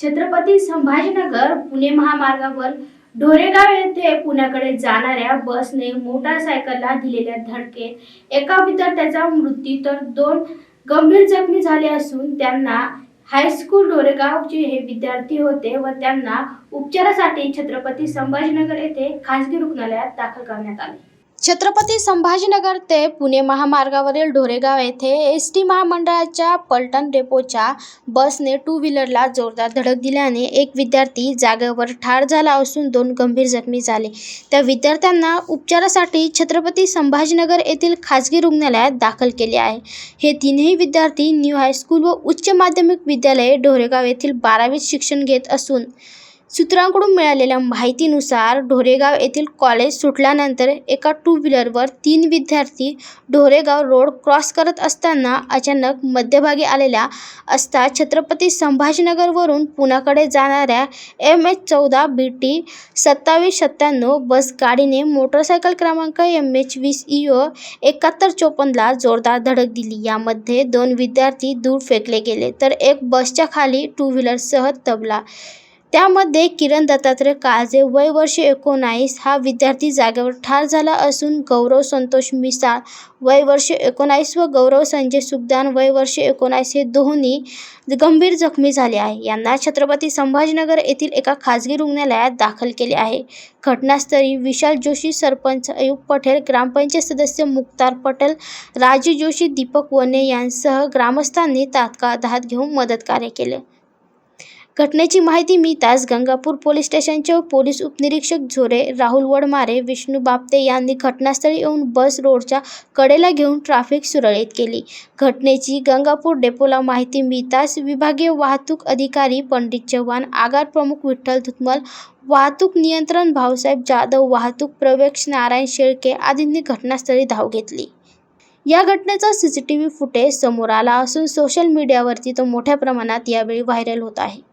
छत्रपती संभाजीनगर पुणे महामार्गावर ढोरेगाव येथे पुण्याकडे जाणाऱ्या बसने मोटारसायकलला दिलेल्या धडकेत एका विद्यार्थ्याचा मृत्यू तर दोन गंभीर जखमी झाले असून त्यांना हायस्कूल ढोरेगावचे हे विद्यार्थी होते व त्यांना उपचारासाठी छत्रपती संभाजीनगर येथे खासगी रुग्णालयात दाखल करण्यात आले. छत्रपती संभाजीनगर ते पुणे महामार्गावरील ढोरेगाव येथे एस टी महामंडळाच्या पलटण डेपोच्या बसने टू व्हीलरला जोरदार धडक दिल्याने एक विद्यार्थी जागेवर ठार झाला असून दोन गंभीर जखमी झाले. त्या विद्यार्थ्यांना उपचारासाठी छत्रपती संभाजीनगर येथील खाजगी रुग्णालयात दाखल केले आहे. हे तीनही विद्यार्थी न्यू हायस्कूल व उच्च माध्यमिक विद्यालय ढोरेगाव येथील बारावीत शिक्षण घेत असून सूत्रांकडून मिळालेल्या माहितीनुसार ढोरेगाव येथील कॉलेज सुटल्यानंतर एका टू व्हीलरवर तीन विद्यार्थी ढोरेगाव रोड क्रॉस करत असताना अचानक मध्यभागी आलेल्या असता छत्रपती संभाजीनगरवरून पुण्याकडे जाणाऱ्या एम एच चौदा बी टी सत्तावीस सत्त्याण्णव बस गाडीने मोटरसायकल क्रमांक एम एच वीस ई ओ एकाहत्तर चोपन्नला जोरदार धडक दिली. यामध्ये दोन विद्यार्थी दूर फेकले गेले तर एक बसच्या खाली टू व्हीलरसह दबला. त्यामध्ये किरण दत्तात्रय काळजे वय वर्ष एकोणावीस हा विद्यार्थी जागेवर ठार झाला असून गौरव संतोष मिसाळ वय वर्ष एकोणावीस व गौरव संजय सुखदान वय वर्ष एकोणावीस हे दोन्ही गंभीर जखमी झाले आहे. यांना छत्रपती संभाजीनगर येथील एका खाजगी रुग्णालयात दाखल केले आहे. घटनास्थळी विशाल जोशी सरपंच अयूब पटेल ग्रामपंचायत सदस्य मुक्तार पटेल राजू जोशी दीपक वने यांसह ग्रामस्थांनी तात्काळ धात घेऊन मदत कार्य केले. घटनेची माहिती मिळताच गंगापूर पोलीस स्टेशनचे पोलीस उपनिरीक्षक झोरे राहुल वडमारे विष्णू बापते यांनी घटनास्थळी येऊन बस रोडच्या कडेला घेऊन ट्रॅफिक सुरळीत केली. घटनेची गंगापूर डेपोला माहिती मिळताच विभागीय वाहतूक अधिकारी पंडित चव्हाण आगार प्रमुख विठ्ठल धुतमल वाहतूक नियंत्रण भाऊसाहेब जाधव वाहतूक प्रवेश नारायण शेळके आदींनी घटनास्थळी धाव घेतली. या घटनेचा C C T V footage समोर आला असून सोशल मीडियावरती तो मोठ्या प्रमाणात यावेळी व्हायरल होत आहे.